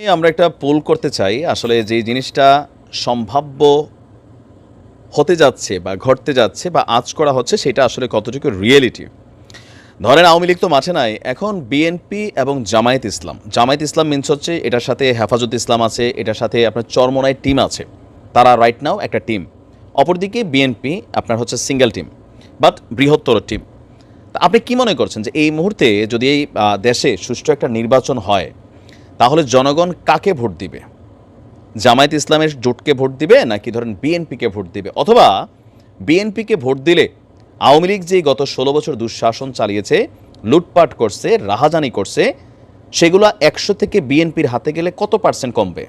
আমরা একটা পোল করতে চাই। আসলে যে জিনিসটা সম্ভাব্য হতে যাচ্ছে বা ঘটতে যাচ্ছে বা আজ করা হচ্ছে, সেটা আসলে কতটুকু রিয়েলিটি ধরেন আওয়ামী লীগ তো মাঠে নাই, এখন বিএনপি এবং জামায়াত ইসলাম। জামায়াত ইসলাম মিনস হচ্ছে এটার সাথে হেফাজত ইসলাম আছে, এটার সাথে আপনার চরমনায় টিম আছে। তারা রাইট নাও একটা টিম অপরদিকে বিএনপি আপনার হচ্ছে সিঙ্গেল টিম বাট বৃহত্তর টিম তা আপনি কি মনে করছেন যে এই মুহূর্তে যদি এই দেশে সুষ্ঠু একটা নির্বাচন হয় তাহলে জনগণ কাকে ভোট দিবে? জামায়াত ইসলামের জোটকে ভোট দিবে নাকি ধরেন বিএনপিকে ভোট দিবে? অথবা বিএনপিকে ভোট দিলে আওয়ামী লীগ যে গত ষোলো বছর দুঃশাসন চালিয়েছে, লুটপাট করছে, রাহাজানি করছে, সেগুলো একশো থেকে বিএনপির হাতে গেলে কত পার্সেন্ট কমবে?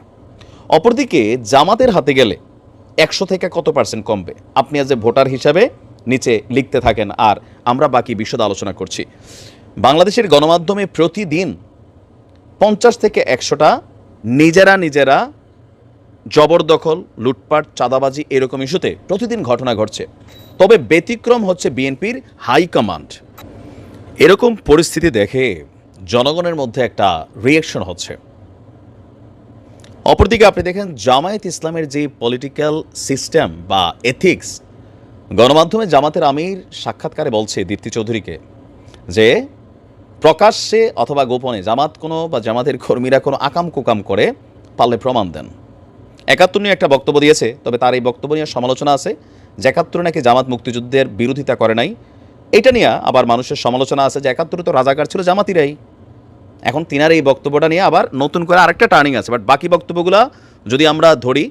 অপরদিকে জামাতের হাতে গেলে একশো থেকে কত পার্সেন্ট কমবে? আপনি আজ ভোটার হিসাবে নিচে লিখতে থাকেন, আর আমরা বাকি বিশদ আলোচনা করছি। বাংলাদেশের গণমাধ্যমে প্রতিদিন পঞ্চাশ থেকে একশোটা নিজেরা নিজেরা জবরদখল, লুটপাট, চাঁদাবাজি এরকম ইস্যুতে প্রতিদিন ঘটনা ঘটছে। তবে ব্যতিক্রম হচ্ছে বিএনপির হাইকমান্ড এরকম পরিস্থিতি দেখে জনগণের মধ্যে একটা রিয়েকশন হচ্ছে। অপরদিকে আপনি দেখেন, জামায়াত ইসলামের যে পলিটিক্যাল সিস্টেম বা এথিক্স গণমাধ্যমে জামাতের আমির সাক্ষাৎকারে বলছে দীপ্তি চৌধুরীকে যে প্রকাশ্যে অথবা গোপনে জামাত কোনো বা জামাতের কর্মীরা কোনো আকাম কুকাম করে পারলে প্রমাণ দেন। একাত্তর নিয়ে একটা বক্তব্য দিয়েছে, তবে তার এই বক্তব্য নিয়ে সমালোচনা আছে। যে একাত্তরে নাকি জামাত মুক্তিযুদ্ধের বিরোধিতা করে নাই, এটা নিয়ে আবার মানুষের সমালোচনা আছে যে একাত্তরে তো রাজাকার ছিল জামাতিরাই। এখন তিনার এই বক্তব্যটা নিয়ে আবার নতুন করে আরেকটা টার্নিং আছে বাট বাকি বক্তব্যগুলো যদি আমরা ধরি,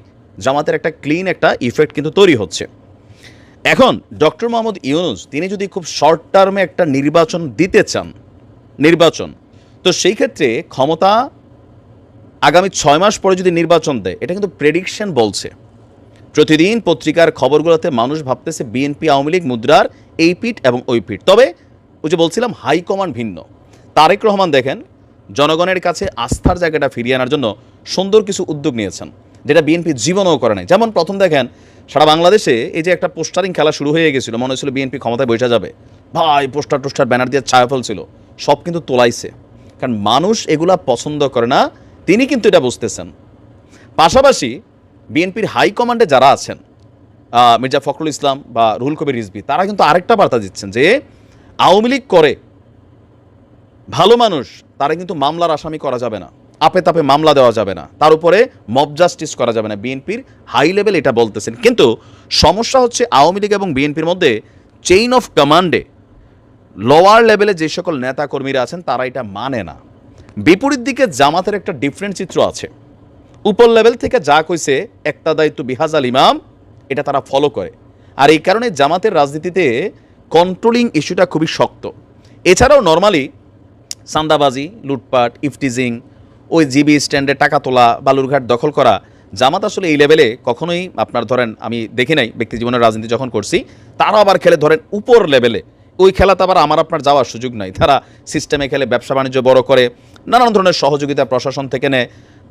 জামাতের একটা ক্লিন একটা ইফেক্ট কিন্তু তৈরি হচ্ছে। এখন ডক্টর মোহাম্মদ ইউনুস, তিনি যদি খুব শর্ট টার্মে একটা নির্বাচন দিতে চান নির্বাচন। তো সেই ক্ষেত্রে ক্ষমতা আগামী ছয় মাস পরে যদি নির্বাচন দেয়, এটা কিন্তু প্রেডিকশন বলছে। প্রতিদিন পত্রিকার খবরগুলোতে মানুষ ভাবতেছে বিএনপি আওয়ামী লীগ, মুদ্রার এই পিঠ এবং ওই পিঠ। তবে ওই যে বলছিলাম হাইকমান্ড ভিন্ন। তারেক রহমান দেখেন, জনগণের কাছে আস্থার জায়গাটা ফিরিয়ে আনার জন্য সুন্দর কিছু উদ্যোগ নিয়েছেন, যেটা বিএনপি জীবনও করে নাই। যেমন প্রথম দেখেন, সারা বাংলাদেশে এই যে একটা পোস্টারিং খেলা শুরু হয়ে গেছিল, মনে হচ্ছিল বিএনপি ক্ষমতায় বসে যাবে। ভাই পোস্টার টোস্টার ব্যানার দিয়ে ছায়া ফেলছিল সব কিন্তু তোলাইছে। কারণ মানুষ এগুলা পছন্দ করে না, তিনি কিন্তু এটা বুঝতেছেন। পাশাপাশি বিএনপির হাইকমান্ডে যারা আছেন মির্জা ফখরুল ইসলাম বা রুহুল কবির রিজবি তারা কিন্তু আরেকটা বার্তা দিচ্ছেন যে আওয়ামী লীগ করে ভালো মানুষ, তারা কিন্তু মামলার আসামি করা যাবে না, আপে তাপে মামলা দেওয়া যাবে না, তার উপরে মব জাস্টিস করা যাবে না, বিএনপির হাই লেভেল এটা বলতেছেন। কিন্তু সমস্যা হচ্ছে আওয়ামী লীগ এবং বিএনপির মধ্যে চেইন অফ কমান্ডে লোয়ার লেভেলে যে সকল নেতা কর্মীরা আছেন, তারা এটা মানে না। বিপরীত দিকে জামাতের একটা ডিফারেন্ট চিত্র আছে। উপর লেভেল থেকে যা কইছে, একটা দায়িত্ব বিহাজাল ইমাম, এটা তারা ফলো করে। আর এই কারণে জামাতের রাজনীতিতে কন্ট্রোলিং ইস্যুটা খুবই শক্ত। এছাড়াও নর্মালি সান্দাবাজি, লুটপাট ইফটিজিং ওই জিবি স্ট্যান্ডে টাকা তোলা বালুরঘাট দখল করা, জামাত আসলে এই লেভেলে কখনোই, আপনার ধরেন আমি দেখি নাই, ব্যক্তি জীবনের রাজনীতি যখন করছি তারা আবার খেলে ধরেন উপর লেভেলে ওই খেলাতে আবার আমার আপনার যাওয়ার সুযোগ নাই। তারা সিস্টেমে খেলে, ব্যবসা বাণিজ্য বড় করে, নানান ধরনের সহযোগিতা প্রশাসন থেকে নেয়,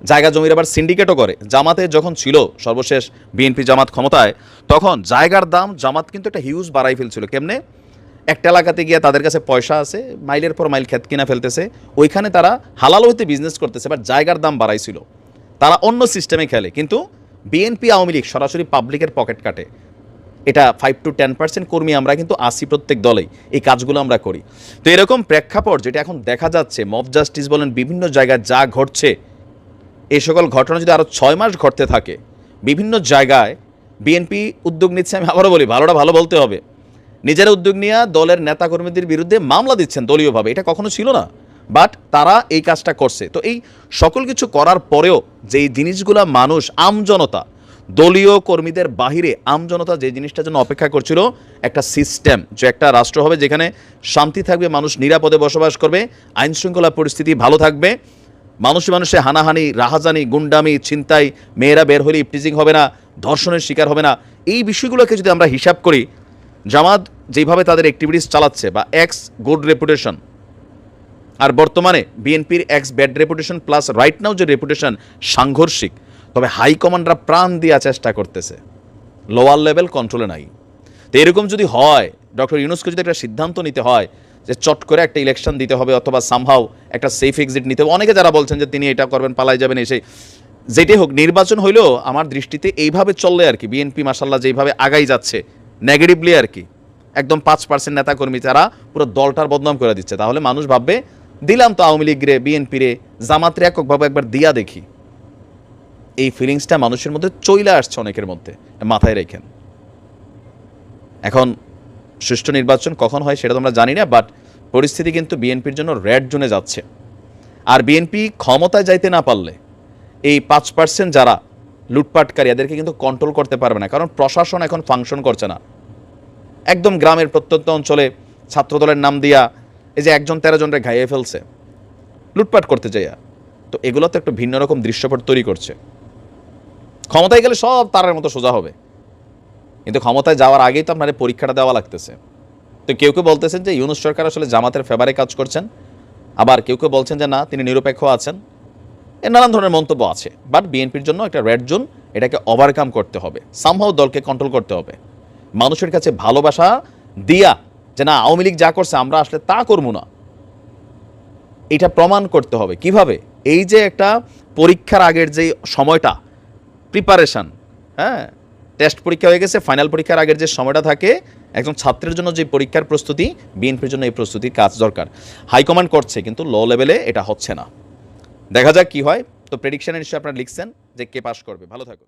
জায়গা জমির আবার সিন্ডিকেটও করে। জামাতে যখন ছিল সর্বশেষ বিএনপি জামাত ক্ষমতায়, তখন জায়গার দাম, জামাত কিন্তু একটা হিউজ বাড়াই ফেলছিল। কেমনে? একটা এলাকাতে গিয়ে তাদের কাছে পয়সা আছে, মাইলের পর মাইল ক্ষেত কিনা ফেলতেছে, ওইখানে তারা হালাল হইতে বিজনেস করতেছে বাট জায়গার দাম বাড়াইছিল। তারা অন্য সিস্টেমে খেলে, কিন্তু বিএনপি আওয়ামী লীগ সরাসরি পাবলিকের পকেট কাটে। এটা ফাইভ টু টেন পার্সেন্ট কর্মী আমরা কিন্তু আসি প্রত্যেক দলেই। এই কাজগুলো আমরা করি। তো এরকম প্রেক্ষাপট যেটা এখন দেখা যাচ্ছে মব জাস্টিস বলেন, বিভিন্ন জায়গায় যা ঘটছে এই সকল ঘটনা যদি আরও ছয় মাস ঘটতে থাকে, বিভিন্ন জায়গায় বিএনপি উদ্যোগ নিচ্ছে, আমি আবারও বলি, ভালোটা ভালো বলতে হবে। নিজেরা উদ্যোগ নিয়ে দলের নেতাকর্মীদের বিরুদ্ধে মামলা দিচ্ছেন দলীয়ভাবে। এটা কখনো ছিল না বাট তারা এই কাজটা করছে। তো এই সকল কিছু করার পরেও যেই জিনিসগুলা মানুষ, আমজনতা দলীয় কর্মীদের বাহিরে আমজনতা যে জিনিসটার জন্য অপেক্ষা করছিল, একটা সিস্টেম যে একটা রাষ্ট্র হবে যেখানে শান্তি থাকবে, মানুষ নিরাপদে বসবাস করবে আইন শৃঙ্খলা পরিস্থিতি ভালো থাকবে, মানুষে মানুষে হানাহানি, রাহাজানি, গুন্ডামি, ছিনতাই, মেয়েরা বের হলে ইপটিজিং হবে না, ধর্ষণের শিকার হবে না, এই বিষয়গুলোকে যদি আমরা হিসাব করি, জামাত যেভাবে তাদের অ্যাক্টিভিটিস চালাচ্ছে বা এক্স গুড রেপুটেশন আর বর্তমানে বিএনপির ex bad reputation plus right now যে রেপুটেশন সাংঘর্ষিক তবে হাইকমান্ডরা প্রাণ দেওয়া চেষ্টা করতেছে। লোয়ার লেভেল কন্ট্রোলে নাই। তো এরকম যদি হয়, ডক্টর ইউনুসকে যদি একটা সিদ্ধান্ত নিতে হয় যে চট করে একটা ইলেকশন দিতে হবে অথবা সামহাও একটা সেফ এক্সিট নিতে হবে, অনেকে যারা বলছেন যে তিনি এটা করবেন, পালাই যাবেন, এসে যেটাই হোক, নির্বাচন হইলেও আমার দৃষ্টিতে এইভাবে চললে আর কি বিএনপি মাসাল্লাহ যেইভাবে আগাই যাচ্ছে নেগেটিভলি আর কি, একদম পাঁচ পার্সেন্ট নেতাকর্মী তারা পুরো দলটার বদনাম করে দিচ্ছে। তাহলে মানুষ ভাববে, দিলাম তো আওয়ামী লীগ রে বিএনপি রে জামাতরে এককভাবে একবার দিয়া দেখি। এই ফিলিংসটা মানুষের মধ্যে চইলে আসছে অনেকের মধ্যে, মাথায় রেখেন। এখন সুষ্ঠু নির্বাচন কখন হয় সেটা তোমরা জানি না বাট পরিস্থিতি কিন্তু বিএনপির জন্য রেড জোনে যাচ্ছে। আর বিএনপি ক্ষমতায় যাইতে না পারলে, এই পাঁচ পার্সেন্ট যারা লুটপাটকারী, এদেরকে কিন্তু কন্ট্রোল করতে পারবে না, কারণ প্রশাসন এখন ফাংশন করছে না। একদম গ্রামের প্রত্যন্ত অঞ্চলে ছাত্রদলের নাম দিয়া এই যে একজন তেরো জনরে ঘাইয়ে ফেলছে, লুটপাট করতে যাইয়া। তো এগুলো তো একটু ভিন্ন রকম দৃশ্যপট তৈরি করছে। ক্ষমতায় গেলে সব তারের মতো সোজা হবে। কিন্তু ক্ষমতায় যাওয়ার আগেই তো আপনার পরীক্ষাটা দেওয়া লাগতেছে। তো কেউ কেউ বলতেছেন যে ইউনুস সরকার আসলে জামাতের ফেভারে কাজ করছেন। আবার কেউ কেউ বলছেন যে না, তিনি নিরপেক্ষ আছেন। এর নানান ধরনের মন্তব্য আছে। বাট বিএনপির জন্য একটা রেড জোন এটাকে ওভারকাম করতে হবে। সামহাও দলকে কন্ট্রোল করতে হবে। মানুষের কাছে ভালোবাসা দিয়া যে না, আওয়ামী লীগ যা করছে, আমরা আসলে তা করব না। এটা প্রমাণ করতে হবে। কীভাবে? এই যে একটা পরীক্ষার আগের যে সময়টা প্রিপারেশন হ্যাঁ? টেস্ট পরীক্ষা হয়ে গেছে ফাইনাল পরীক্ষার আগের যে সময়টা থাকে, একজন ছাত্রের জন্য যে পরীক্ষার প্রস্তুতি বিএনপির জন্য এই প্রস্তুতির কাজ দরকার। হাইকমান্ড করছে, কিন্তু ল লেভেলে এটা হচ্ছে না। দেখা যাক কি হয়। তো প্রেডিকশানের নিশ্চয়ই আপনারা লিখছেন যে কে পাশ করবে। ভালো থাকুন।